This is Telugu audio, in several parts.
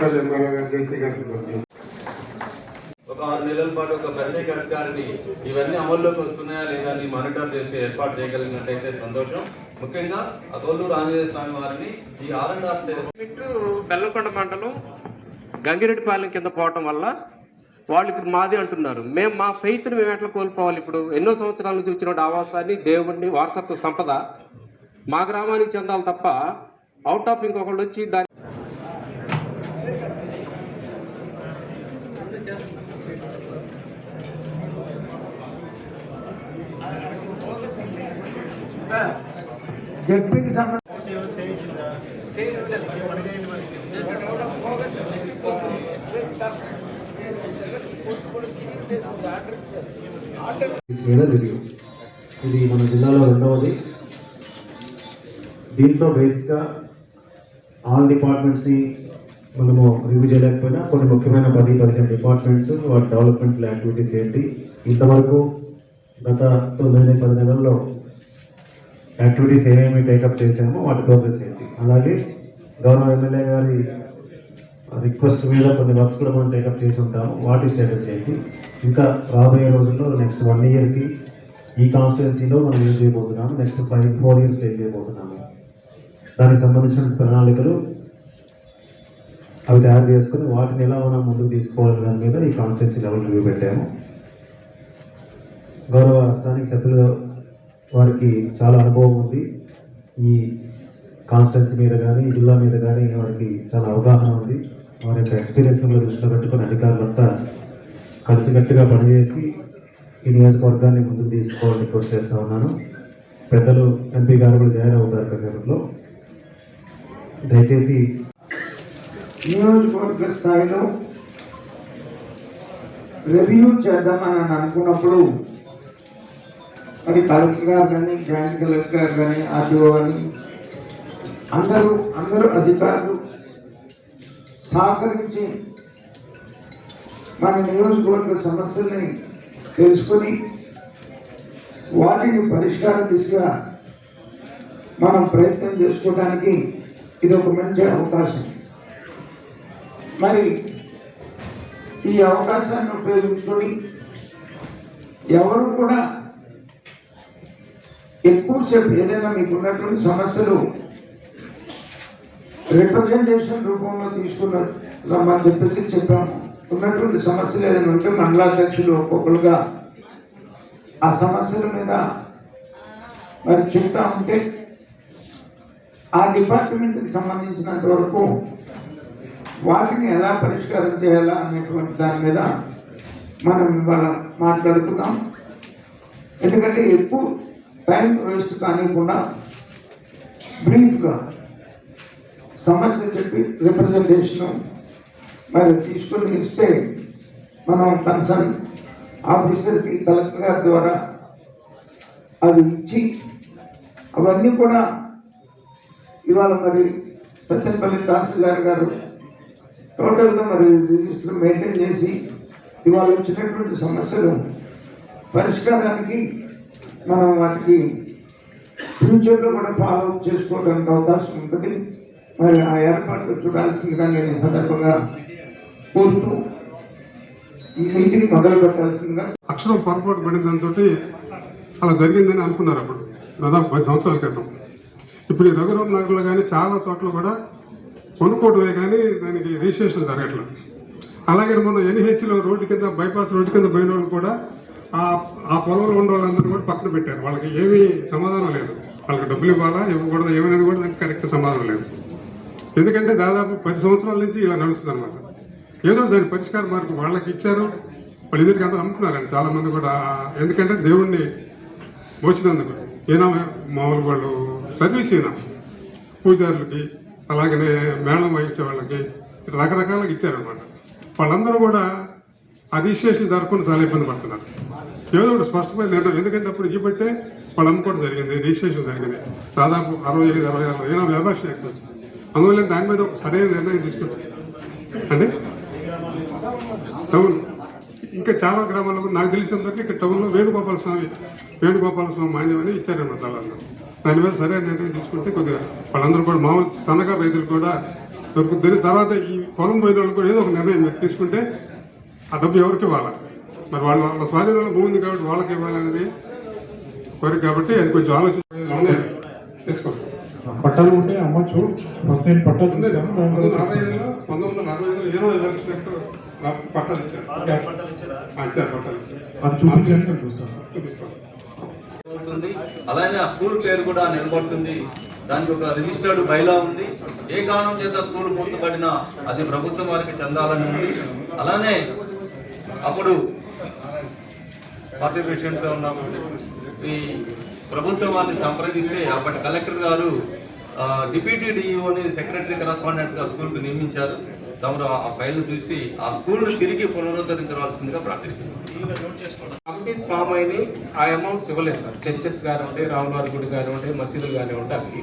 గారికి ఒక ఆరు నెలల పాటు ఒక ప్రత్యేక అధికారిని ఇవన్నీ అమల్లోకి వస్తున్నాయా లేదా అని మానిటర్ చేసి ఏర్పాటు చేయగలిగినట్టయితే సంతోషం. ముఖ్యంగా ఆ కొల్లూరు ఆంజనేయ స్వామి వారిని ఈ ఆర్ అండ్ ఆర్ సేవ ఇటు బెల్లంకొండ మండలం గంగిరెడ్డిపాలెం కింద పోవటం వల్ల వాళ్ళు ఇప్పుడు మాది అంటున్నారు. మేము మా ఫెయిత్ని మేము ఎట్లా కోల్పోవాలి ఇప్పుడు? ఎన్నో సంవత్సరాల నుంచి వచ్చిన ఆవాసాన్ని దేవుడిని వారసత్వ సంపద మా గ్రామానికి చెందాలి తప్ప అవుట్ ఆఫ్ ఇంకొకళ్ళు వచ్చి దాన్ని జడ్పీకి సంబంధించి ఇది మన జిల్లాలో రెండవది. దీంట్లో బేసిక్గా ఆల్ డిపార్ట్మెంట్స్ని మనము రివ్యూ చేయలేకపోయినా కొన్ని ముఖ్యమైన పది పదిహేను డిపార్ట్మెంట్స్ వాటి డెవలప్మెంట్ యాక్టివిటీస్ ఏంటి? ఇంతవరకు గత తొమ్మిది పది నెలల్లో యాక్టివిటీస్ ఏమేమి టేకప్ చేసామో వాటి ప్రోగ్రెస్ ఏంటి? అలాగే గౌరవ ఎమ్మెల్యే గారి రిక్వెస్ట్ మీద కొన్ని వర్క్స్ కూడా మనం టేకప్ చేసి ఉంటాము. వాటి స్టేటస్ ఏంటి? ఇంకా రాబోయే రోజుల్లో నెక్స్ట్ వన్ ఇయర్కి ఈ కాన్స్టిట్యున్సీలో మనం ఏం చేయబోతున్నాము? నెక్స్ట్ ఫైవ్ ఫోర్ ఇయర్స్ ఏం చేయబోతున్నాము? దానికి సంబంధించిన ప్రణాళికలు అవి తయారు చేసుకుని వాటిని ఎలా మనం ముందుకు తీసుకోవాలి దాని మీద ఈ కాన్స్టిట్యున్సీ లెవెల్ రివ్యూ పెట్టాము. గౌరవ స్థానిక సభ్యులు వారికి చాలా అనుభవం ఉంది. ఈ కాన్స్టెన్సీ మీద కానీ జిల్లా మీద కానీ వారికి చాలా అవగాహన ఉంది. వారి యొక్క ఎక్స్పీరియన్స్ కూడా దృష్టిలో పెట్టుకుని అధికారులంతా కలిసికట్టుగా పనిచేసి ఈ నియోజకవర్గాన్ని ముందుకు తీసుకోవాలని రిక్వెస్ట్ చేస్తూ ఉన్నాను. పెద్దలు ఎంపీ గారు కూడా జాయిన్ అవుతారు కాసేపట్లో. దయచేసి నియోజకవర్గ స్థాయిలో రివ్యూ చేద్దామని అనుకున్నప్పుడు మరి కలెక్టర్ గారు కానీ జాయింట్ కలెక్టర్ గారు కానీ ఆర్డీఓ కానీ అందరూ అందరూ అధికారులు సహకరించి మన నియోజకవర్గ సమస్యల్ని తెలుసుకొని వాటిని పరిష్కార దిశగా మనం ప్రయత్నం చేసుకోవడానికి ఇది ఒక మంచి అవకాశం. మరి ఈ అవకాశాన్ని ఉపయోగించుకొని ఎవరు కూడా ఎక్కువసేపు ఏదైనా మీకు ఉన్నటువంటి సమస్యలు రిప్రజెంటేషన్ రూపంలో తీసుకున్న రమ్మని చెప్పేసి చెప్పాము. ఉన్నటువంటి సమస్యలు ఏదైనా ఉంటే మండలాధ్యక్షులు ఒక్కొక్కరుగా ఆ సమస్యల మీద మరి చెప్తా ఉంటే ఆ డిపార్ట్మెంట్కి సంబంధించినంత వరకు వాటిని ఎలా పరిష్కారం చేయాలా అనేటువంటి దాని మీద మనం ఇవాళ మాట్లాడుకుందాం. ఎందుకంటే ఎక్కువ టైం వేస్ట్ కానివ్వకుండా బ్రీఫ్గా సమస్య చెప్పి రిప్రజెంటేషన్ మరి తీసుకొని ఇస్తే మనం కన్సర్న్ ఆఫీసర్కి కలెక్టర్ గారి ద్వారా అవి ఇచ్చి అవన్నీ కూడా ఇవాళ మరి సత్యనపల్లి తహసీల్దార్ గారు టోటల్గా మరి రిజిస్టర్ మెయింటైన్ చేసి ఇవాళ వచ్చినటువంటి సమస్యలు పరిష్కారానికి మనం వాటికి ఫ్యూచర్లో కూడా ఫాలో అప్ చేసుకోవడానికి అవకాశం ఉంటుంది. మరి ఆ ఏర్పాట్లు చూడాల్సిందిగా నేను ఈ సందర్భంగా కోరుతూ మీటింగ్ మొదలు పెట్టాల్సిందిగా అక్షరం పొరపాటు పడిన దాంతో అలా జరిగిందని అనుకున్నారు అప్పుడు దాదాపు పది సంవత్సరాల క్రితం. ఇప్పుడు ఈ రఘురామ్ నగర్లో కానీ చాలా చోట్ల కూడా కొనుక్కోవడమే కానీ దానికి రిజిస్ట్రేషన్ జరగట్లేదు. అలాగే మన ఎన్హెచ్లో రోడ్డు కింద బైపాస్ రోడ్డు కింద పోయిన వాళ్ళు కూడా ఆ ఆ పొలంలో ఉన్న వాళ్ళందరూ కూడా పక్కన పెట్టారు. వాళ్ళకి ఏమీ సమాధానం లేదు. వాళ్ళకి డబ్బులు ఇవ్వాలా ఇవ్వకూడదు ఏమైనా కూడా దానికి కరెక్ట్ సమాధానం లేదు. ఎందుకంటే దాదాపు పది సంవత్సరాల నుంచి ఇలా నడుస్తుంది అనమాట ఏదో దాని పరిష్కార మార్గం వాళ్ళకి ఇచ్చారు. వాళ్ళు ఇద్దరికి అందరూ నమ్ముతున్నారండి చాలామంది కూడా ఎందుకంటే దేవుణ్ణి మోచినందుకు. ఈయన మామూలు వాళ్ళు సర్వీస్ ఈయన. పూజారులకి అలాగనే మేళం వహించే వాళ్ళకి రకరకాలుగా ఇచ్చారనమాట వాళ్ళందరూ కూడా అది ఇచ్చేసి జరుపుకుని చాలా ఇబ్బంది పడుతున్నారు. ఏదో ఒకటి స్పష్టమైన నిర్ణయం ఎందుకంటే అప్పుడు ఇవ్వబట్టే వాళ్ళు కూడా జరిగింది రిజిస్ట్రేషన్ జరిగింది. దాదాపు అరవై ఐదు అరవై ఆరు ఏనా వ్యవస్థ అందువల్ల దాని మీద ఒక సరైన నిర్ణయం తీసుకుంటారు. అంటే? టౌన్. ఇంకా చాలా గ్రామాల్లో కూడా నాకు తెలిసినంతవరకు ఇక్కడ టౌన్లో వేణుగోపాల స్వామి వేణుగోపాల స్వామి మాన్యం అని ఇచ్చారన్నమాట దళాల్లో దాని మీద సరైన నిర్ణయం తీసుకుంటే కొద్దిగా వాళ్ళందరూ కూడా మామూలు సన్నగా రైతులు కూడా దొరుకుతుంది తర్వాత ఈ పొలం పోయిన వాళ్ళు కూడా ఏదో ఒక నిర్ణయం మీరు తీసుకుంటే ఆ డబ్బు ఎవరికి వాళ్ళ? మరి వాళ్ళ వాళ్ళ స్వాధీనంలో భూమి ఉంది కాబట్టి వాళ్ళకి ఇవ్వాలనేది కోరిక కాబట్టి అది కొంచెం ఆలోచన తీసుకోండి. పట్టాలు ఉంటే అమ్మచ్చు ఫస్ట్ నేను పట్టాలు పంతొమ్మిది వందల అరవై ఐదులో ఏమో ఇచ్చినట్టు నాకు పట్టాలు ఇచ్చారు. ఆ, ఇచ్చారు పట్టాలు ఇచ్చారు. అది చూస్తాను చూపిస్తాను అవుతుంది. అలానే ఆ స్కూల్ పేరు కూడా నిలబడుతుంది. దానికి ఒక రిజిస్టర్డ్ బైలా ఉంది. ఏ కారణం చేత స్కూల్ మూతపడినా అది ప్రభుత్వం వారికి చెందాలని ఉంది. అలానే అప్పుడు పార్టీ ప్రెసిడెంట్గా ఉన్నాము. ఈ ప్రభుత్వం వారిని సంప్రదిస్తే అప్పటి కలెక్టర్ గారు డిప్యూటీ డిఈఓని సెక్రటరీ కరస్పాండెంట్గా స్కూల్కి నియమించారు. తమరు ఆ ఫైల్ను చూసి ఆ స్కూల్ను తిరిగి పునరుద్ధరించవలసిందిగా ప్రార్థిస్తున్నాం. కమిటీస్ ఫామ్ అయినాయి. ఆ అమౌంట్స్ ఇవ్వలేదు సార్. చర్చెస్ కానివ్వండి రాములవారి గుడి కానివ్వండి మసీదులు కానివ్వండి అవి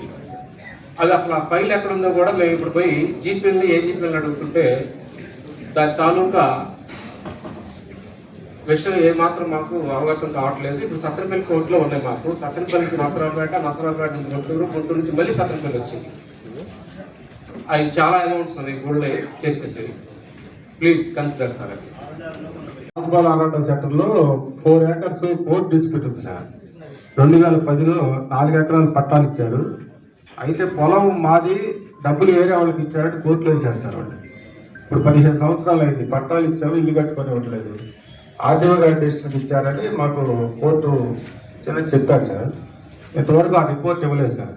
అది అసలు ఆ ఫైల్ ఎక్కడ ఉందో కూడా మేము ఇప్పుడు పోయి జీపీఎల్ని ఏజీపీఎల్ని అడుగుతుంటే దాని తాలూకా విషయం ఏమాత్రం మాకు అవగతం కావట్లేదు. ఇప్పుడు సత్తనపల్లి కోర్టులో ఉన్నాయి మాకు. సత్తనపల్లి నుంచి నసరాపేట నసరాపేట నుంచి గుంటూరు గుంటూరు నుంచి మళ్ళీ సత్తనపల్లి వచ్చింది. అవి చాలా అమౌంట్స్ ఉన్నాయి గుళ్ళే చర్చెస్ ప్లీజ్ కన్సిడర్ సార్ అది రావుపాల అరవై సెక్టర్లో ఫోర్ ఏకర్స్ కోర్టు డిస్ప్యూట్ ఉంది సార్. రెండు వేల పదిలో నాలుగు ఎకరాలు పట్టాలు ఇచ్చారు. అయితే పొలం మాది డబ్బులు వేరే వాళ్ళకి ఇచ్చారంటే కోర్టులో వేశారు సార్ వాళ్ళు. ఇప్పుడు పదిహేను సంవత్సరాలు అయింది పట్టాలు ఇచ్చాము ఇల్లు కట్టుకొని ఇవ్వట్లేదు. ఆర్డీఓ గారి డెసిషన్ ఇచ్చారని మాకు కోర్టు చిన్న చెప్పారు సార్. ఇంతవరకు ఆ రిపోర్ట్ ఇవ్వలేదు సార్.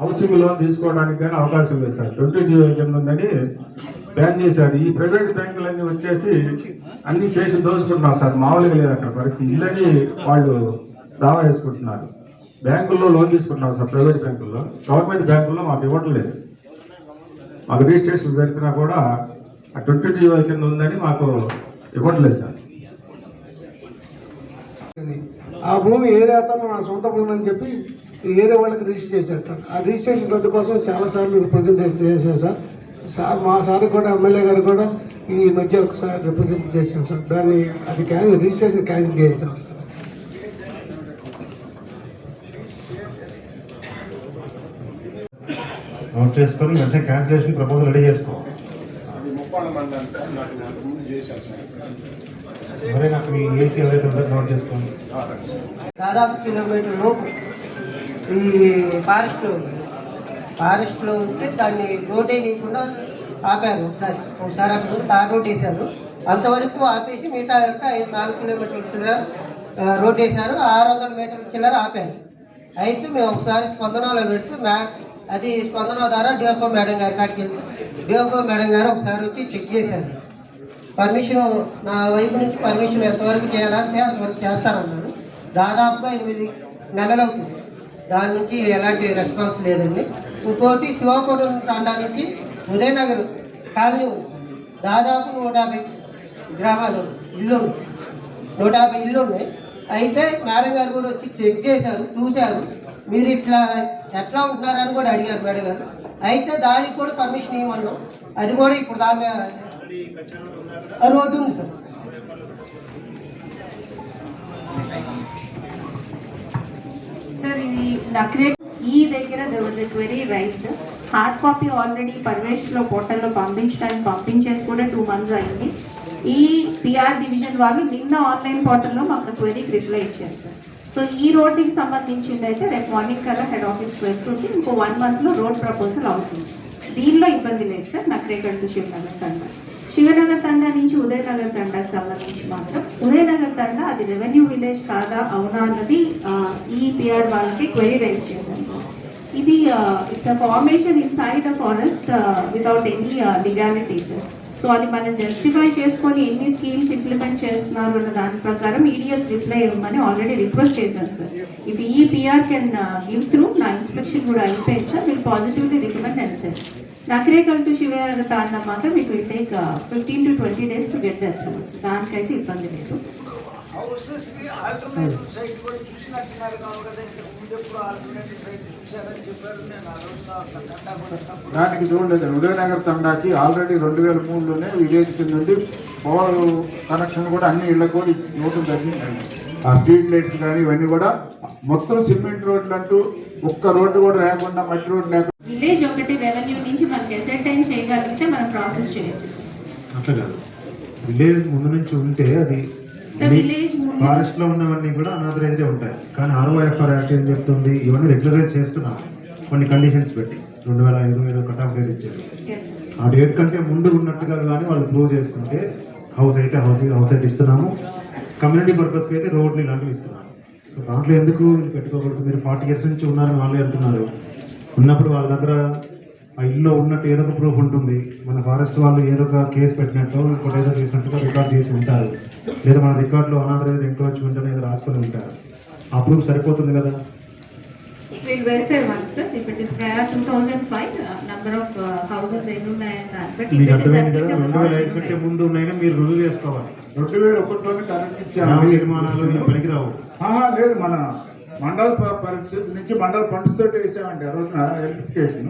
హౌసింగ్ లోన్ తీసుకోవడానికి కానీ అవకాశం లేదు సార్. ట్వంటీ కింద ఉందని బ్యాన్ చేశారు. ఈ ప్రైవేట్ బ్యాంకులన్నీ వచ్చేసి అన్ని చేసి దోచుకుంటున్నారు సార్. మామూలుగా లేదు అక్కడ పరిస్థితి. ఇళ్ళని వాళ్ళు దావా వేసుకుంటున్నారు. బ్యాంకుల్లో లోన్ తీసుకుంటున్నారు సార్ ప్రైవేట్ బ్యాంకుల్లో. గవర్నమెంట్ బ్యాంకుల్లో మాకు ఇవ్వట్లేదు. మాకు రిజిస్ట్రేషన్ జరిపినా కూడా ఆ ట్వంటీ జీవో కింద ఉందని మాకు ఇవ్వట్లేదు సార్. ఆ భూమి ఏరే అతను నా సొంత భూమి అని చెప్పి ఏరే వాళ్ళకి రిజిస్టర్ చేశారు సార్. ఆ రిజిస్ట్రేషన్ రద్దు కోసం చాలాసార్లు రిప్రజెంటేషన్ చేశాను సార్. సార్ మా సార్ కూడా ఎమ్మెల్యే గారు కూడా ఈ మధ్య ఒకసారి రిప్రజెంట్ చేశాను సార్. దాన్ని అది క్యాన్సిల్ రిజిస్ట్రేషన్ క్యాన్సిల్ చేయించాలి సార్. నోట్ చేసుకొని వెంటనే క్యాన్సిలేషన్ ప్రపోజల్ రెడీ చేసుకో. మరి నాకు మీ ఏసీ ఎవరైతే ఉంటుందో నోట్ చేసుకోండి దాదాపు కిలోమీటర్ లోపు ఈ ఫారెస్ట్లో ఉంది. ఫారెస్ట్లో ఉంటే దాన్ని రోడ్ వేయకుండా ఆపారు ఒకసారి. ఒకసారి అక్కడ తార్ రోడ్ వేశారు. అంతవరకు ఆపేసి మిగతా అంతా ఐదు నాలుగు కిలోమీటర్ల చిల్లర రోడ్ వేశారు. ఆరు వందల మీటర్ల చిల్లర ఆపారు. అయితే మేము ఒకసారి స్పందనలో పెడితే మ్యా అది స్పందన ద్వారా డిఎఫ్ఓ మేడం గారి కాడికి వెళ్తే డిఎఫ్ఓ మేడం గారు ఒకసారి వచ్చి చెక్ చేశారు. పర్మిషన్ నా వైపు నుంచి పర్మిషన్ ఎంతవరకు చేయాలంటే అంతవరకు చేస్తారన్నారు. దాదాపుగా ఎనిమిది నెలలు అవుతుంది. దాని నుంచి ఎలాంటి రెస్పాన్స్ లేదండి. ఇంకోటి శివాపురం తాండా నుంచి ఉదయనగర్ కాలనీ ఉంది. దాదాపు నూట యాభై గ్రామాలు ఇల్లు ఉన్నాయి. నూట యాభై ఇల్లు ఉన్నాయి. అయితే మేడం గారు కూడా వచ్చి చెక్ చేశారు చూశారు. మీరు ఇట్లా ఎట్లా ఉంటున్నారని కూడా అడిగారు మేడం గారు. అయితే దానికి కూడా పర్మిషన్ ఇవ్వమన్నాం. అది కూడా ఇప్పుడు దాకా రోడ్డు ఉంది సార్. సార్ ఇది నక్రేట్ ఈ దగ్గర there was a query raised hard copy already పర్వేష్లో పోర్టల్లో పంపించడానికి పంపించేసి కూడా టూ మంత్స్ అయింది. ఈ పిఆర్ డివిజన్ వాళ్ళు నిన్న ఆన్లైన్ పోర్టల్లో మాకు క్వెరీకి రిప్లై ఇచ్చారు సార్ సో ఈ రోడ్డుకి సంబంధించింది అయితే రేపు మార్నింగ్ కల్లా హెడ్ ఆఫీస్కి వెళ్తుంది ఇంకో వన్ మంత్లో రోడ్ ప్రపోజల్ అవుతుంది. దీనిలో ఇబ్బంది లేదు సార్ నక్రేకల్ టు శివనగర్ తండా. శివనగర్ తండా నుంచి ఉదయనగర్ తండాకి సంబంధించి మాత్రం ఉదయనగర్ తండా అది రెవెన్యూ విలేజ్ కాదా అవునా అన్నది ఈ పిఆర్ వాళ్ళకి క్వెరీ రైజ్ చేశాను సార్. ఇది it's a formation inside a forest without any legality sir so అది మనం జస్టిఫై చేసుకొని ఎన్ని స్కీమ్స్ ఇంప్లిమెంట్ చేస్తున్నారు అన్న దాని ప్రకారం ఈడిఎస్ రిప్లై ఇవ్వమని ఆల్రెడీ రిక్వెస్ట్ చేశాను సార్ ఇఫ్ ఈ పిఆర్ కెన్ గివ్ త్రూ నా ఇన్స్పెక్షన్ కూడా అయిపోయింది సార్ మీరు positively recommend and sir Nakarekal to Shivanagar అన్న మాత్రం it will take fifteen to twenty days to get the దానికైతే ఇబ్బంది లేదు. హౌసెస్కి ఆల్టర్నేటివ్ సైట్ కూడా చూసినట్టున్నారు కావు కదా ఇంతకు ముందు ఎప్పుడు ఆల్టర్నేటివ్ సైట్ చూశారని చెప్పారు. నేను ఆ రోజున అక్కడ తండా కూడా వచ్చినప్పుడు దానికి చూడలేదు ఉదయనగర్ తండాకి ఆల్రెడీ రెండు వేల మూడులోనే విలేజ్ కింద నుండి పవర్ కనెక్షన్ కూడా అన్ని ఇళ్ళకు కూడా ఇవ్వడం జరిగిందండి. ఆ స్ట్రీట్ లైట్స్ కానీ ఇవన్నీ కూడా మొత్తం సిమెంట్ రోడ్లు అంటూ ఒక్క రోడ్డు కూడా లేకుండా మట్టి రోడ్డు లేకుండా విలేజ్ ఒకటి రెవెన్యూ నుంచి మనకి అసెంటైన్ చేయగలిగితే మనం ప్రాసెస్ చేయొచ్చు అట్లా కాదు. విలేజ్ ముందు నుంచి ఉంటే అది ఫారెస్ట్లో ఉన్నవన్నీ కూడా అనాథరైజ్డ్ ఉంటాయి. కానీ ఆర్ఓఎఫ్ఆర్ యాక్ట్ ఏం చెప్తుంది? ఇవన్నీ రెగ్యులరైజ్ చేస్తున్నాం. కొన్ని కండిషన్స్ పెట్టి. రెండు వేల ఐదు వేలు కట్ ఆఫ్ డేట్ ఇచ్చారు. ఆ డేట్ కంటే ముందు ఉన్నట్టుగా కానీ వాళ్ళు ప్రూవ్ చేసుకుంటే హౌస్ అయితే హౌస్ హౌస్ అయితే ఇస్తున్నాము. కమ్యూనిటీ పర్పస్కి అయితే రోడ్లు ఇలాంటివి ఇస్తున్నాము. సో దాంట్లో ఎందుకు పెట్టుకోకూడదు? మీరు ఫార్టీ ఇయర్స్ నుంచి ఉన్నారని వాళ్ళే అంటున్నారు. ఉన్నప్పుడు వాళ్ళ దగ్గర ఆ ఇల్లు ఉన్నట్టు ఏదో ఒక ప్రూఫ్ ఉంటుంది. మన ఫారెస్ట్ వాళ్ళు ఏదో ఒక కేసు పెట్టినట్టు ఇంకోటి ఏదో చేసినట్టుగా రికార్డ్ చేసి ఉంటారు. లేదా మన రికార్డులో అనాథరైజ్ ఎంక్రోచ్మెంట్ అనేది రాసుకొని ఉంటారు. ఆ ప్రూఫ్ సరిపోతుంది కదా? We'll verify once, sir. If it is prior 2005, uh, number of uh, houses ఎన్ని ఉన్నాయని దాన్ని బట్టి if మీకు it is అర్థమైంది కదా? applicable, రెండు వేల ఐదు కంటే ముందు ఉన్నాయని మీరు రుజువు చేసుకోవాలి. రెండు వేల ఒకటిలోనే కరెంట్ గ్రామ ఇచ్చాము నిర్మాణాలు ఇవి పనికిరావు. ఆహా, లేదు మన మండల ప- పరిస్థితి నుంచి మండల ఫండ్స్ తోటి వేసామండి ఆ రోజున ఎలక్ట్రిఫికేషన్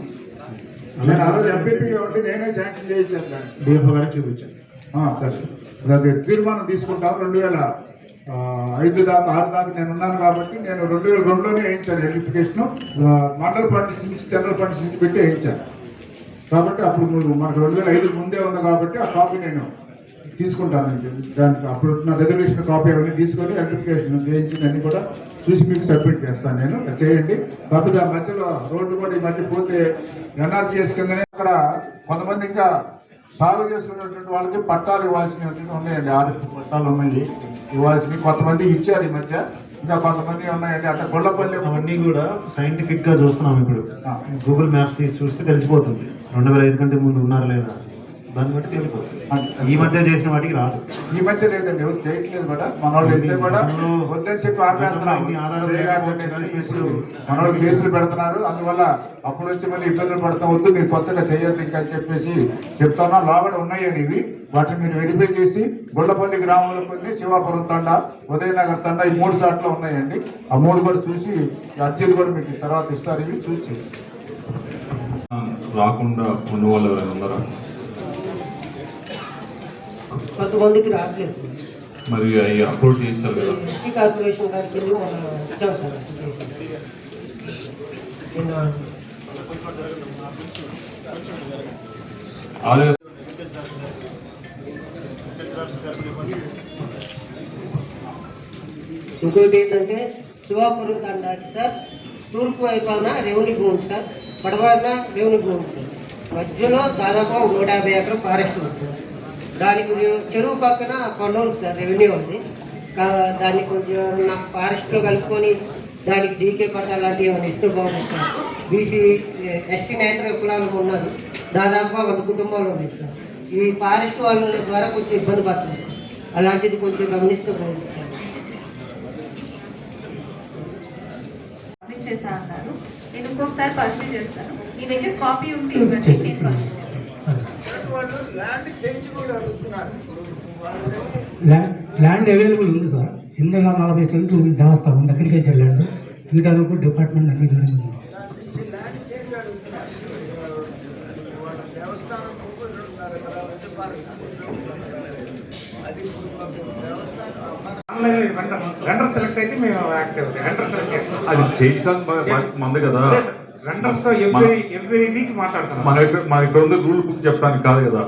నేను ఆ రోజు ఎంపీపీగా ఉండి నేనే శాంక్షన్ చేయించాను దాన్ని డిఎఫ్ఓ గారికి చూపించాను సరే. అది తీర్మానం తీసుకుంటాం. రెండు వేల ఐదు దాకా ఆరు దాకా నేను ఉన్నాను కాబట్టి నేను రెండు వేల రెండులోనే వేయించాను ఎలక్ట్రిఫికేషన్. మండల ఫండ్స్ నుంచి జనరల్ ఫండ్స్ నుంచి పెట్టి వేయించాను. కాబట్టి అప్పుడు మనకు రెండు వేల ఐదు ముందే ఉంది కాబట్టి ఆ కాపీ నేను తీసుకుంటాను. దానికి అప్పుడు ఉన్న రెజల్యూషన్ కాపీ అవన్నీ తీసుకొని ఎలక్ట్రిఫికేషన్ చేయించిందని కూడా చూసి మీకు సబ్మిట్ చేస్తాను నేను. చేయండి. కాకపోతే ఆ మధ్యలో రోడ్లు కూడా ఈ మధ్య పోతే ఎన్ఆర్జీఎస్ కిందనే అక్కడ కొంతమంది ఇంకా సాగు చేసుకున్నటువంటి వాళ్ళకి పట్టాలు ఇవ్వాల్సినవి ఉన్నాయండి. ఆరు పట్టాలు ఉన్నాయి. ఇవ్వాల్సినవి కొంతమంది ఇచ్చారు ఈ మధ్య. ఇంకా కొంతమంది ఉన్నాయండి. అంటే గొల్లపల్లి అవన్నీ కూడా సైంటిఫిక్గా చూస్తున్నాం ఇప్పుడు. గూగుల్ మ్యాప్స్ తీసి చూస్తే తెలిసిపోతుంది. రెండు వేల ఐదు కంటే ముందు ఉన్నారా లేదా. దాన్ని బట్టి తెలిసిపోతుంది అది- ఈ మధ్య చేసిన వాటికి రాదు. ఈ మధ్య లేదండి ఎవరు చేయట్లేదు కూడా. మన వాళ్ళు కూడా వద్దని చెప్పి ఆపేస్తున్నారు. మన వాళ్ళు కేసులు పెడుతున్నారు. అందువల్ల అప్పుడు వచ్చి మళ్ళీ ఇబ్బందులు పడతాం వద్దు మీరు కొత్తగా చేయొద్దు ఇంకా అని చెప్పేసి చెప్తున్నా లోగడ ఉన్నాయని ఇవి. వాటిని మీరు వెరిఫై చేసి గుళ్ళపల్లి గ్రామంలో కొన్ని శివాపురం తండ ఉదయనగర్ తండ ఈ మూడు సార్లు ఉన్నాయండి. ఆ మూడు కూడా చూసి అర్జీలు కూడా మీకు తర్వాత ఇస్తారు. ఇవి చూసి చేసి రాకుండా ఉన్న వాళ్ళు ఎవరైనా ఉన్నారా? కొంతమందికి రావట్లేదు సార్ మరి అవి అప్లోడ్ చేయించాలి కదా. కార్పొరేషన్ కాడికి వెళ్ళి మనం ఇచ్చాం సార్ అప్లికేషన్ నిన్న ఆలయ ఇంకోటి ఏంటంటే శివాపురం తండాకి సార్ తూర్పు వైపున రెవెన్యూ భూమి సార్ పడవారిన రెవెన్యూ భూమి సార్. మధ్యలో దాదాపు నూట యాభై ఎకరం ఫారెస్ట్ ఉంది సార్. దానికి రె- చెరువు పక్కన కొండ ఉంది సార్ రెవెన్యూ ఉంది. దాన్ని కొంచెం నా ఫారెస్ట్లో కలుపుకొని దానికి డీకే పట్ట లాంటివి ఏమైనా ఇస్తూ బాగుంటుంది సార్. బీసీ ఎస్టీ నేతల కులాలు ఉన్నారు. దాదాపుగా వంద కుటుంబాలు ఉన్నాయి సార్. ఈ ఫారెస్ట్ వాళ్ళ ద్వారా కొంచెం ఇబ్బంది పడుతుంది అలాంటిది కొంచెం గమనిస్తూ బాగుంటుంది సార్. పంపించేసా అన్నారు. నేను ఇంకొకసారి పరిచయం చేస్తాను. మీ దగ్గర కాపీ ఉంటే నేను పరిచయం చేస్తాను. ల్యాండ్ ల్యాండ్ అవైలబుల్ ఉంది సార్. ఎనిమిది వందల నలభై సెంట్లు ఉంది దేవస్థానం దగ్గరికి వచ్చారు ల్యాండ్ ఇంకా డిపార్ట్మెంట్ అన్ని దూరంగా ఉంది. రెండర్ సెలెక్ట్ అయితే మేము యాక్టివ్ రెండర్ సెలెక్ట్ అది చేయించాలి మంది కదా. రెండర్స్తో ఎవ్రీ ఎవ్రీ వీక్ మన ఇక్కడ మన ఇక్కడ ఉంది రూల్ బుక్ చెప్పడానికి కాదు కదా.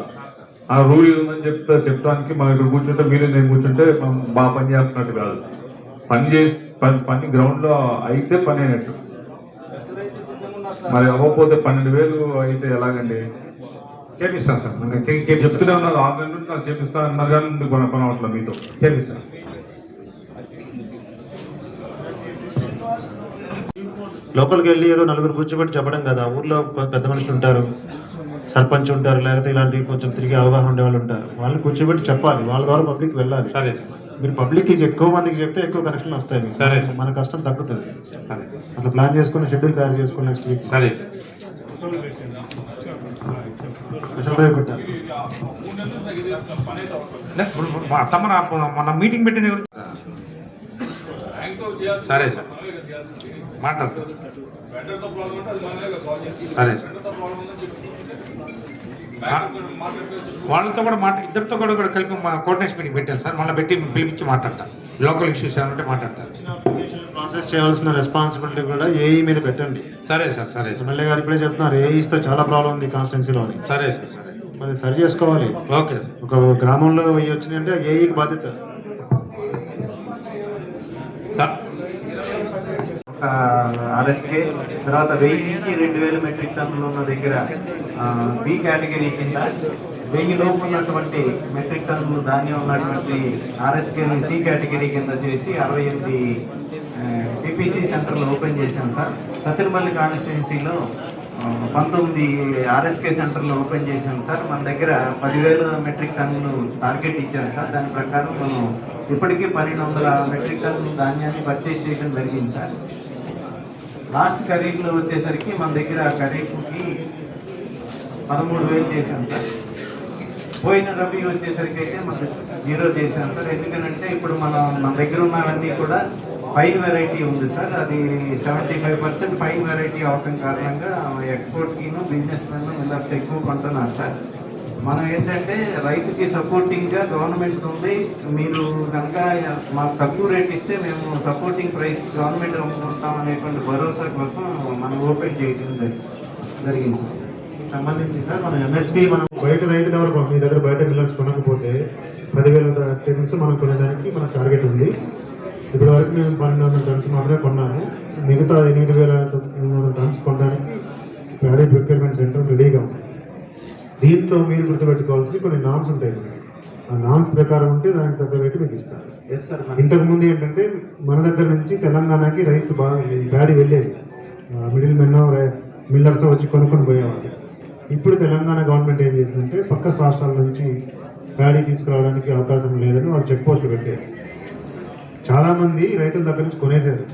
ఆ రూల్ ఉందని చెప్తా చెప్తానికి మనం ఇక్కడ కూర్చుంటే మీరు నేను కూర్చుంటే మనం బాగా పని చేస్తున్నట్టు కాదు. పని చేసి పని పని గ్రౌండ్లో అయితే పని అయినట్టు. మరి అవ్వకపోతే పన్నెండు వేలు అయితే ఎలాగండి? చేపిస్తాం సార్. తిరిగి చెప్తూనే ఉన్నారు. ఆరు నెలల నుంచి నాకు చేపిస్తా అన్నారు కానీ అవట్లేదు మీతో. చేపిస్తాం లోపలికి వెళ్ళి ఏదో నలుగురు కూర్చోబెట్టి చెప్పడం కదా. ఊర్లో పెద్ద మనుషులు ఉంటారు. సర్పంచ్ ఉంటారు లేకపోతే ఇలాంటి కొంచెం తిరిగి అవగాహన ఉండే వాళ్ళు ఉంటారు. వాళ్ళని కూర్చోబెట్టి చెప్పాలి. వాళ్ళ ద్వారా పబ్లిక్ వెళ్ళాలి. సరే మీరు పబ్లిక్ ఎక్కువ మందికి చెప్తే ఎక్కువ కనెక్షన్ వస్తాయి. సరే. మన కష్టం తగ్గుతుంది. అట్లా ప్లాన్ చేసుకుని షెడ్యూల్ తయారు చేసుకుని నెక్స్ట్ వీక్ సరే మన మీటింగ్ పెట్టిన సరే సార్. మాట్లాడతాం. సరే వాళ్ళతో కూడా మాట ఇద్దరితో కూడా కూడా కలిపి మా కోఆర్డినేషన్ మీటింగ్ పెట్టాను సార్. మళ్ళీ పెట్టి పిలిపించి మాట్లాడతాను లోకల్ ఇష్యూస్ ఏమంటే మాట్లాడతాను ప్రాసెస్ చేయాల్సిన రెస్పాన్సిబిలిటీ కూడా ఏఈ మీద పెట్టండి. సరే సార్ సరే ఎమ్మెల్యే గారు ఇప్పుడే చెప్తున్నారు ఏఈస్తో చాలా ప్రాబ్లం ఉంది కాన్స్టిట్యున్సీలో సరే సార్ సరే. మరి సరి చేసుకోవాలి. Okay sir. ఒక గ్రామంలో అంటే ఏఈకి బాధ్యత. సార్ ఆర్ఎస్కే తర్వాత వెయ్యి నుంచి రెండు వేల మెట్రిక్ టన్నులు ఉన్న దగ్గర బి కేటగిరీ కింద వెయ్యి లోపు ఉన్నటువంటి మెట్రిక్ టన్నులు ధాన్యం ఉన్నటువంటి ఆర్ఎస్కేని సి కేటగిరీ కింద చేసి అరవై ఎనిమిది పిపిసి సెంటర్లు ఓపెన్ చేశాం సార్. సత్యనపల్లి కాన్స్టిట్యున్సీలో పంతొమ్మిది ఆర్ఎస్కే సెంటర్లు ఓపెన్ చేశాం సార్. మన దగ్గర పదివేల మెట్రిక్ టన్నులు టార్గెట్ ఇచ్చారు సార్. దాని ప్రకారం మనం ఇప్పటికీ పన్నెండు వందల మెట్రిక్ టన్నులు ధాన్యాన్ని పర్చేజ్ చేయడం జరిగింది సార్. లాస్ట్ ఖరీఫ్లో వచ్చేసరికి మన దగ్గర ఖరీఫ్కి పదమూడు వేలు చేశాం సార్. పోయిన రబీ వచ్చేసరికి అయితే మనకు జీరో చేశాం సార్. ఎందుకనంటే ఇప్పుడు మన మన దగ్గర ఉన్నవన్నీ కూడా ఫైన్ వెరైటీ ఉంది సార్. అది seventy five percent fine variety అవటం కారణంగా ఎక్స్పోర్ట్కిను బిజినెస్ మెన్ మిల్లర్స్ ఎక్కువ కొంటున్నారు సార్. మనం ఏంటంటే రైతుకి సపోర్టింగ్గా గవర్నమెంట్ ఉంది మీరు కనుక మాకు తక్కువ రేట్ ఇస్తే మేము సపోర్టింగ్ ప్రైస్ గవర్నమెంట్ అమ్ముకుంటాం అనేటువంటి భరోసా కోసం మనం ఓపెన్ చేయడం జరిగింది సార్. సంబంధించి సార్ మన ఎంఎస్పి మనం బయట రైతులు ఎవరు మీ దగ్గర బయట మిల్లర్స్ కొనకపోతే పదివేల టన్స్ మనం కొనేదానికి మన టార్గెట్ ఉంది. ఇప్పటి వరకు మేము పన్నెండు వందల టన్స్ మాత్రమే కొన్నాము. మిగతా ఎనిమిది వేల ఎనిమిది వందల టన్స్ కొనడానికి ప్యాడీ ప్రొక్యూర్మెంట్ సెంటర్స్ రెడీగా ఉన్నాయి. దీంట్లో మీరు గుర్తుపెట్టుకోవాల్సిన కొన్ని నామ్స్ ఉంటాయి మనకి. ఆ నామ్స్ ప్రకారం ఉంటే దానికి తగ్గ రేటు మీకు ఇస్తారు. ఎస్ సార్ ఇంతకు ముందు ఏంటంటే మన దగ్గర నుంచి తెలంగాణకి రైస్ బాగా ఈ ప్యాడీ వెళ్ళేది. మిడిల్ మెన్ మిల్లర్స్ వచ్చి కొనుక్కొని పోయేవాళ్ళు. ఇప్పుడు తెలంగాణ గవర్నమెంట్ ఏం చేసిందంటే పక్క రాష్ట్రాల నుంచి ప్యాడీ తీసుకురావడానికి అవకాశం లేదని వాళ్ళు చెక్ పోస్టులు పెట్టారు. చాలామంది రైతుల దగ్గర నుంచి కొనేశారు.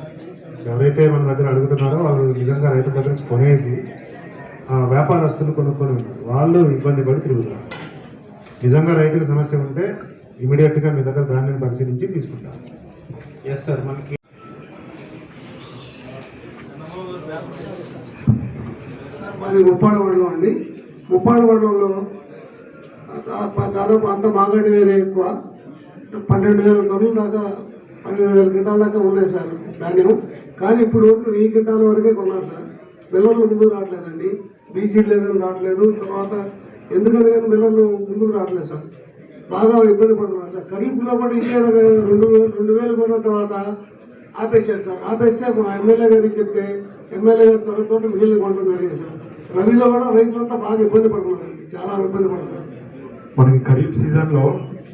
ఎవరైతే మన దగ్గర అడుగుతున్నారో వాళ్ళు నిజంగా రైతుల దగ్గర నుంచి కొనేసి వ్యాపారస్తులు కొనుక్కొని ఉన్నారు. వాళ్ళు ఇబ్బంది పడి తిరుగుతారు నిజంగా రైతుల సమస్య ఉంటే ఇమీడియట్గా మీ దగ్గర ధాన్యం పరిశీలించి తీసుకుంటారు. ఎస్ సార్ మనకి మాది ముప్పాడ మండలం అండి ముప్పాడ మండలంలో దాదాపు అంత మాగడి వేరే ఎక్కువ. పన్నెండు వేల టన్నుల దాకా పన్నెండు వేల క్వింటాల దాకా ఉన్నాయి సార్ ధాన్యం. కానీ ఇప్పుడు వరకు వెయ్యి క్వింటాల వరకే కొన్నారు సార్. మిల్లర్లు ముందుకు రావట్లేదండి. బీజీ లేదని రావట్లేదు. తర్వాత ఎందుకని కానీ నెలలు ముందుకు రావట్లేదు సార్? బాగా ఇబ్బంది పడుతున్నారు సార్. ఖరీఫ్లో కూడా ఇదే రెండు వేలు రెండు వేలు కొన్న తర్వాత ఆపేశారు సార్. ఆపేస్తే మా ఎమ్మెల్యే గారికి చెప్తే ఎమ్మెల్యే గారి త్వరతో మిగిలిన కొనడం జరిగింది సార్. రబీలో కూడా రైతులంతా బాగా ఇబ్బంది పడుతున్నారండి చాలా ఇబ్బంది పడుతున్నారు. మనకి ఖరీఫ్ సీజన్లో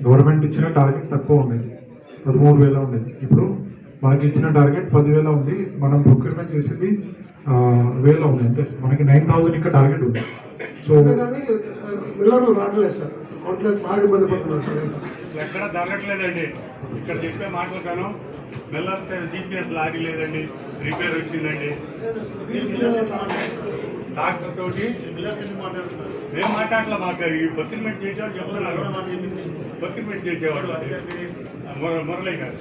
గవర్నమెంట్ ఇచ్చిన టార్గెట్ తక్కువ ఉండేది. పదమూడు వేల ఉండేది. ఇప్పుడు మనకి ఇచ్చిన టార్గెట్ పదివేల ఉంది. మనం ప్రొక్యూర్మెంట్ చేసింది వేల ఉంది అంతే మనకి నైన్ థౌసండ్ ఇంకా టార్గెట్ ఉంది. సో రావట్లేదు సార్. కొట్టలేదు బాగా ఇబ్బంది పడుతున్నారు సార్ ఎక్కడ జరగట్లేదండి. ఇక్కడ చెప్పే మాటలు కాను మిల్లర్స్ జీపీఎస్ లారీ లేదండి. రిపేర్ వచ్చిందండి. డాక్టర్ తోటి మేము మాట్లాడలే మాకు. ఈ ప్రొక్యూర్మెంట్ చేసేవాడు చెప్తున్నారు. ప్రొక్యూర్మెంట్ చేసేవాడు. ముర- మురళి గారు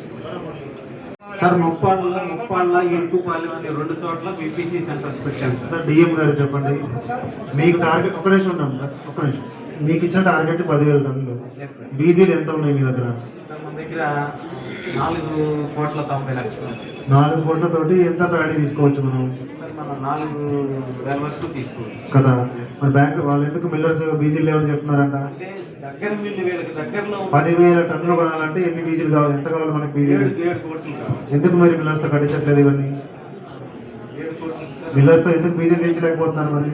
సార్ ముప్పాళ్ళ ముప్పాళ్ళ ఇరుకుపాలెం అనే రెండు చోట్ల బీపీసీ సెంటర్స్ పెట్టాం సార్. డిఎం గారు చెప్పండి. మీకు టార్గెట్ ఒక నిమిషం ఉన్నాం ఒక నిమిషం. మీకు ఇచ్చిన టార్గెట్ పదివేల టన్నులు డీజిల్ ఎంత ఉన్నాయి మీ దగ్గర? మన దగ్గర నాలుగు కోట్ల తొంభై లక్షలు నాలుగు కోట్లతోటి ఎంత ప్యాడీ తీసుకోవచ్చు మనం? సార్ మనం నాలుగు వేల వరకు తీసుకోవచ్చు. కదా? మన బ్యాంక్ వాళ్ళు ఎందుకు మిల్లర్స్ బీజీలు లేవని చెప్తున్నారంట? అంటే దగ్గర వీళ్ళకి దగ్గరలో పదివేల టన్నులు కొనాలంటే ఎన్ని బీజీలు కావాలి? ఎంత కావాలి మనకి బీజీలు ఏడు ఏడు కోట్లు కావాలి. ఎందుకు మరి మిల్లర్స్తో కట్టించట్లేదు ఇవన్నీ? ఏడు కోట్లు సార్. మిల్లర్స్తో ఎందుకు బీజీలు తీయించలేకపోతున్నారు మరి?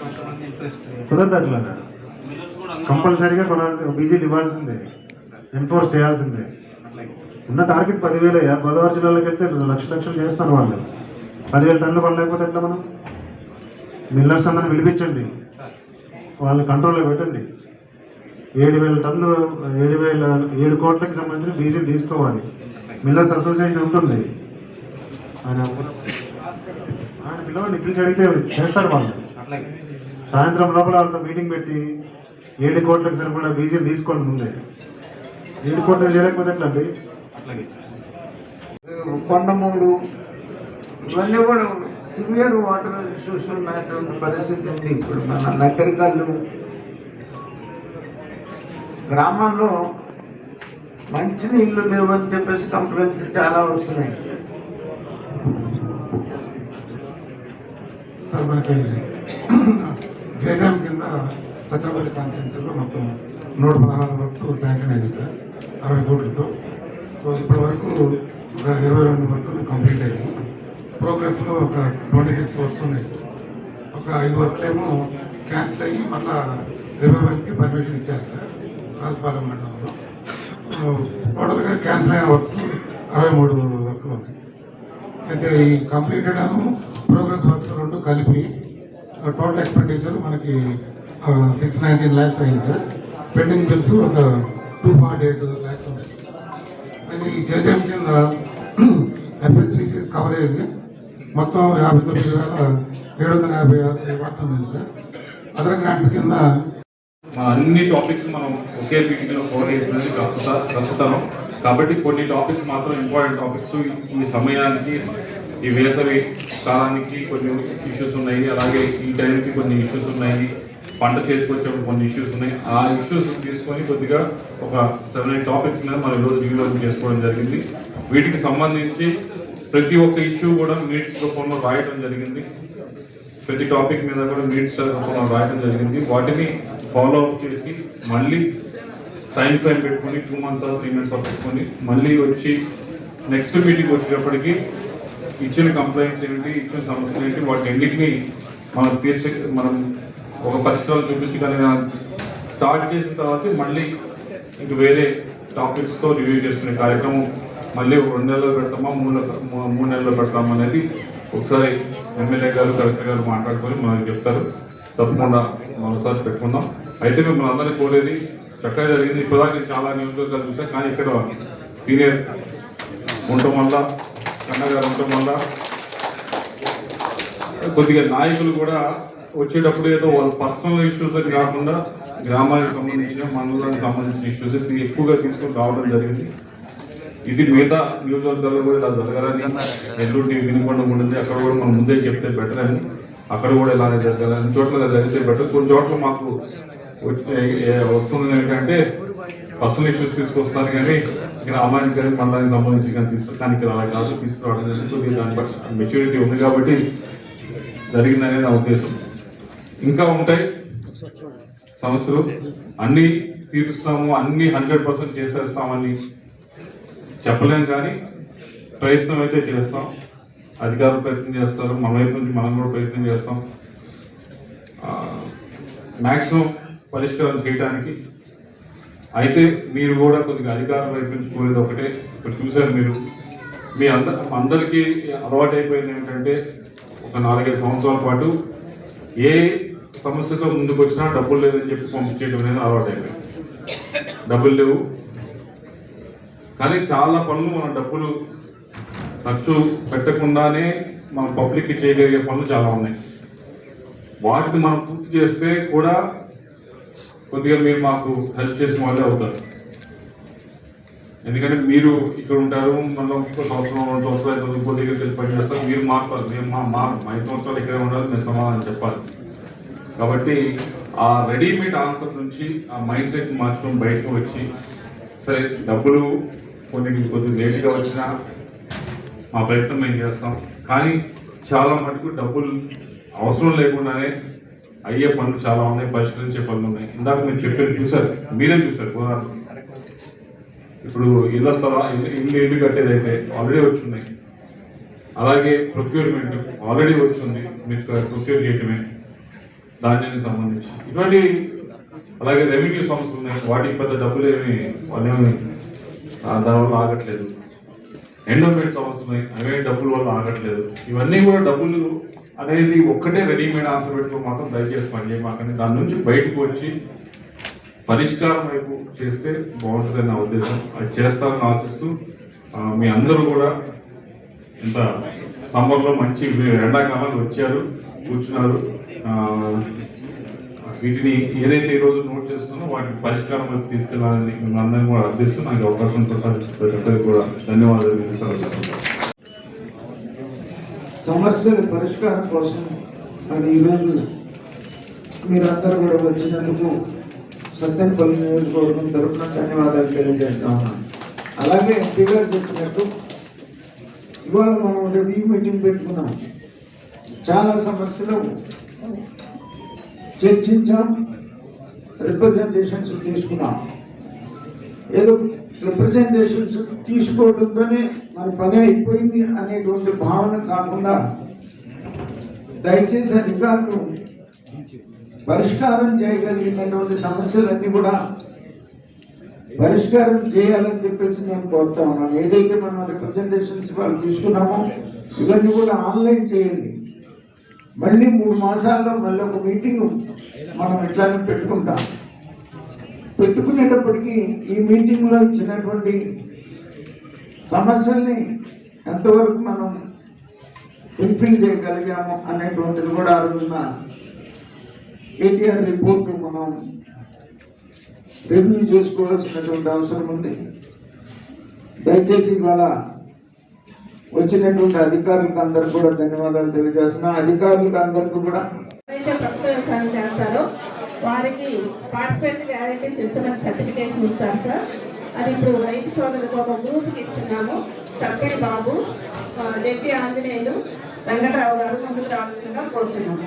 కొంతమంది ఇంట్రెస్ట్ కుదరదు అట్లా. కంపల్సరీగా కొనాల్సి బీజీలు ఇవ్వాల్సిందే. ఎన్ఫోర్స్ చేయాల్సిందే. ఉన్న టార్గెట్ పదివేలే. గోదావరి జిల్లాలోకి వెళ్తే లక్ష లక్షలు చేస్తాను వాళ్ళు. పదివేల టన్నులు కొనలేకపోతే ఎట్లా మనం? మిల్లర్స్ అందరిని పిలిపించండి. వాళ్ళని కంట్రోల్లో పెట్టండి. ఏడు వేల టన్నులు ఏడు వేల ఏడు కోట్లకి సంబంధించిన బీజీలు తీసుకోవాలి. మిల్లర్స్ అసోసియేషన్ ఉంటుంది. ఆయన ఆయన పిలవండి పిలిచి అడిగితే చేస్తారు వాళ్ళు. సాయంత్రం లోపల వాళ్ళతో మీటింగ్ పెట్టి ఏడు కోట్లకు సరిపడా బీజీలు తీసుకోండి ముందే. ఏడు కోట్లు చేయలేకపోతే ఎట్లా అండి అట్లాగే సార్. కొండమూడు ఇవన్నీ కూడా సివియర్ వాటర్ ఇష్యూస్ ఉన్నటువంటి పరిస్థితి ఉంది ఇప్పుడు మన నకరికల్లు గ్రామాల్లో మంచి నీళ్ళు లేవని చెప్పేసి కంప్లైంట్స్ చాలా వస్తున్నాయి. సార్ మనకి జేజాం కింద సత్రపల్లి కాన్స్టిట్యూన్సీలో మొత్తం నూట పదహారు వర్క్స్ శాంక్షన్ అయింది సార్. అరవై కోట్లతో. సో ఇప్పటి వరకు ఒక ఇరవై రెండు వర్కులు కంప్లీట్ అయ్యాయి ప్రోగ్రెస్లో ఒక ట్వంటీ సిక్స్ వర్క్స్ ఉన్నాయి సార్ ఒక ఐదు వర్క్లు ఏమో క్యాన్సిల్ అయ్యి మళ్ళా రివైవల్కి పర్మిషన్ ఇచ్చారు సార్ రాజపాలెం మండలంలో. టోటల్గా క్యాన్సిల్ అయిన వర్క్స్ అరవై మూడు వర్కులు ఉన్నాయి సార్ అయితే ఈ కంప్లీటెడ్ అను ప్రోగ్రెస్ వర్క్స్ రెండు కలిపి టోటల్ ఎక్స్పెండిచర్ మనకి సిక్స్ నైన్టీన్ ల్యాక్స్ అయింది సార్ పెండింగ్ బిల్స్ ఒక టూ పాయింట్ ఎయిట్ ల్యాక్స్ ఉన్నాయి అది జేసీఎం కింద ఎఫ్ఎస్సిసిస్ కవరేజ్ మొత్తం యాభై తొమ్మిది వేల ఏడు వందల యాభై ఆరు వర్క్స్ ఉంది సార్ అదర్ గ్రాంట్స్ కింద అన్ని టాపిక్స్ మనం ఒకే మీటింగ్లో కవర్ అయిపోయింది ప్రస్తుత ప్రస్తుతం కాబట్టి కొన్ని టాపిక్స్ మాత్రం ఇంపార్టెంట్ టాపిక్స్ ఈ సమయానికి ఈ వేసవి కాలానికి కొన్ని ఇష్యూస్ ఉన్నాయి. అలాగే ఈ టైంకి కొన్ని ఇష్యూస్ ఉన్నాయి. పంట చేతికి వచ్చేప్పుడు కొన్ని ఇష్యూస్ ఉన్నాయి. ఆ ఇష్యూస్ తీసుకొని కొద్దిగా ఒక సెవెన్ ఎయిట్ టాపిక్స్ మీద మనం ఈరోజు రివ్యూలోకి చేసుకోవడం జరిగింది. వీటికి సంబంధించి ప్రతి ఒక్క ఇష్యూ కూడా మీట్స్ రూపంలో రాయడం జరిగింది. ప్రతి టాపిక్ మీద కూడా మీట్స్ రూపంలో రాయడం జరిగింది. వాటిని ఫాలో అప్ చేసి మళ్ళీ టైం ఫ్రేమ్ పెట్టుకొని టూ మంత్స్ త్రీ మంత్స్ పెట్టుకొని మళ్ళీ వచ్చి నెక్స్ట్ మీటింగ్ వచ్చేటప్పటికి ఇచ్చిన కంప్లైంట్స్ ఏంటి ఇచ్చిన సమస్యలు ఏంటి వాటి అన్నిటిని మనం తీర్చ మనం ఒక పరిష్కారం చూపించగలిగిన స్టార్ట్ చేసిన తర్వాత మళ్ళీ ఇంక వేరే టాపిక్స్తో రివ్యూ చేసుకునే కార్యక్రమం మళ్ళీ ఒక రెండు నెలల్లో పెడతామా మూడు నెలలు- మూడు నెలల్లో పెడతామా అనేది ఒకసారి ఎమ్మెల్యే గారు కలెక్టర్ గారు మాట్లాడుకొని మనకి చెప్తారు. తప్పకుండా మరోసారి పెట్టుకుందాం. అయితే మిమ్మల్ని అందరినీ కోరేది చక్కగా జరిగింది. ఇప్పటిదాకా నేను చాలా నియోజకవర్గాలు చూసాను కానీ ఇక్కడ సీనియర్ ఉండటం వల్ల కన్నగారు ఉండటం వల్ల కొద్దిగా నాయకులు కూడా వచ్చేటప్పుడు ఏదో వాళ్ళ పర్సనల్ ఇష్యూస్ అని కాకుండా గ్రామానికి సంబంధించిన మండలానికి సంబంధించిన ఇష్యూస్ ఎక్కువగా తీసుకొని రావడం జరిగింది. ఇది మిగతా నియోజకవర్గాల్లో కూడా ఇలా జరగాలని నెల్లూరు వినకుండా ఉండింది అక్కడ కూడా మనం ముందే చెప్తే బెటర్ అని. అక్కడ కూడా ఇలానే జరగాలి అన్ని చోట్ల జరిగితే బెటర్ కొన్ని చోట్ల మాకు వచ్చే వస్తుంది ఏంటంటే పర్సనల్ ఇష్యూస్ తీసుకొస్తాను కానీ గ్రామానికి కానీ మండలానికి సంబంధించి కానీ తీసుకు కానీ ఇక్కడ అలా కాదు. తీసుకురావడం జరిగింది దాన్ని బట్టి మెచ్యూరిటీ ఉంది కాబట్టి జరిగిందనే నా ఉద్దేశం. ఇంకా ఉంటాయి. సమస్యలు అన్ని తీరుస్తాము అన్ని హండ్రెడ్ పర్సెంట్ చేసేస్తామని చెప్పలేం కానీ ప్రయత్నం అయితే చేస్తాం. అధికారులు ప్రయత్నం చేస్తారు. మన వైపు నుంచి మనం కూడా ప్రయత్నం చేస్తాం. మ్యాక్సిమం పరిష్కారం చేయడానికి అయితే మీరు కూడా కొద్దిగా అధికారం వైపు నుంచి కోరేది ఒకటే. ఇప్పుడు చూశారు మీరు. మీ అంద అందరికీ అలవాటు అయిపోయింది ఏంటంటే ఒక నాలుగైదు సంవత్సరాల పాటు ఏ సమస్యతో ముందుకు వచ్చినా డబ్బులు లేదని చెప్పి పంపించేయడం అనేది అలవాటు డబ్బులు లేవు. కానీ చాలా పనులు మన డబ్బులు ఖర్చు పెట్టకుండానే మన పబ్లిక్కి చేయగలిగే పనులు చాలా ఉన్నాయి. వాటిని మనం పూర్తి చేస్తే కూడా కొద్దిగా మీరు మాకు హెల్ప్ చేసిన వాళ్ళే అవుతారు. ఎందుకంటే మీరు ఇక్కడ ఉంటారు మనం ఇంకో సంవత్సరం రెండు సంవత్సరాలు ఇంకో దగ్గరికి వెళ్ళి చేస్తారు. మీరు మారుతారు మేము మా మా మా ఐదు సంవత్సరాలు ఇక్కడే ఉండాలి మేము సమాధానం చెప్పాలి. కాబట్టి ఆ రెడీమేడ్ ఆన్సర్ నుంచి ఆ మైండ్ సెట్ మార్చడం బయటకు వచ్చి సరే డబ్బులు కొన్ని కొద్దిగా లేట్గా వచ్చినా మా ప్రయత్నం మేము చేస్తాం. కానీ చాలా మటుకు డబ్బులు అవసరం లేకుండానే అయ్యే పనులు చాలా ఉన్నాయి పరిష్కరించే పనులు ఉన్నాయి. ఇందాక మీరు చెప్పారు చూసారు మీరే చూసారు గోదావరి. ఇప్పుడు ఇళ్ళ స్థలా ఇల్లు ఇల్లు ఇల్లు కట్టేది అయితే ఆల్రెడీ వచ్చి ఉన్నాయి. అలాగే ప్రొక్యూర్మెంట్ ఆల్రెడీ వచ్చింది మీరు ప్రొక్యూర్ చేయటమే. ధాన్యానికి సంబంధించి. ఇటువంటి అలాగే రెవెన్యూ సంస్థలు ఉన్నాయి. వాటికి పెద్ద డబ్బులు ఏమి వాళ్ళేమి దానివల్ల ఆగట్లేదు. ఎండోమెంట్ సంస్థలు ఉన్నాయి. అవే డబ్బుల వల్ల ఆగట్లేదు. ఇవన్నీ కూడా డబ్బులు అనేది ఒక్కటే రెడీమేడ్ ఆన్సర్ పెట్టుకుని మాత్రం దయచేసి పనిచేయమాకండి దాని నుంచి బయటకు వచ్చి పరిష్కారం వైపు చేస్తే బాగుంటుందని నా ఉద్దేశం. అది చేస్తారని ఆశిస్తూ మీ అందరూ కూడా ఇంత సమ్మర్లో మంచి ఎండాకాలంలో వచ్చారు కూర్చున్నారు వీటిని ఏదైతే ఈ నోట్ చేస్తున్నారో వాటిని పరిష్కారం తీసుకెళ్ళాలని తీసుకెళ్ళాలని మిమ్మల్ని అందరినీ కూడా అర్థిస్తూ నాకు అవకాశం ప్రసాదించిన కూడా ధన్యవాదాలు తెలుపుతున్నాను. సమస్యల పరిష్కారం కోసం మరి ఈరోజు మీరందరూ కూడా వచ్చినందుకు సత్యంపల్లి నియోజకవర్గం తరఫున ధన్యవాదాలు తెలియజేస్తా ఉన్నాను అలాగే ఎంపీ గారు చెప్పినట్టు ఇవాళ మనం ఈ మీటింగ్ పెట్టుకున్నాం. చాలా సమస్యలు. చర్చించాం. రిప్రజెంటేషన్స్ తీసుకున్నాం. ఏదో రిప్రజెంటేషన్స్ తీసుకోవడంతోనే మన పని అయిపోయింది అనేటువంటి భావన కాకుండా దయచేసి అధికారులు పరిష్కారం చేయగలిగినటువంటి సమస్యలన్నీ కూడా పరిష్కారం చేయాలని చెప్పేసి నేను కోరుతా ఉన్నాను. ఏదైతే మనం రిప్రజెంటేషన్స్ వాళ్ళు తీసుకున్నామో ఇవన్నీ కూడా ఆన్లైన్ చేయండి. మళ్ళీ మూడు మాసాల్లో మళ్ళీ ఒక మీటింగ్ మనం ఇట్లానే పెట్టుకుంటాం. పెట్టుకునేటప్పటికీ ఈ మీటింగ్లో ఇచ్చినటువంటి సమస్యల్ని ఎంతవరకు మనం ఫుల్ఫిల్ చేయగలిగాము అనేటువంటిది కూడా ఆ ఏటీఆర్ రిపోర్టు మనం రివ్యూ చేసుకోవాల్సినటువంటి అవసరం ఉంది. దయచేసి ఇవాళ వచ్చినటువంటి అధికారులకు అందరికి కూడా ధన్యవాదాలు తెలియజేస్తున్నా. అధికారులకు అందరికీ కూడా ఎవరైతే ప్రభుత్వ వ్యవసాయం చేస్తారో వారికి పార్టిసిపేట్ గ్యారంటీ సిస్టమ్ అని సర్టిఫికేషన్ ఇస్తారు సార్. అది ఇప్పుడు రైతు సోదరులకు ఒక గ్రూప్కి ఇస్తున్నాము. చక్కడి బాబు జెట్టి ఆంజనేయులు వెంకటరావు గారు ముందుకు రావాల్సిందిగా కోరుచున్నాము.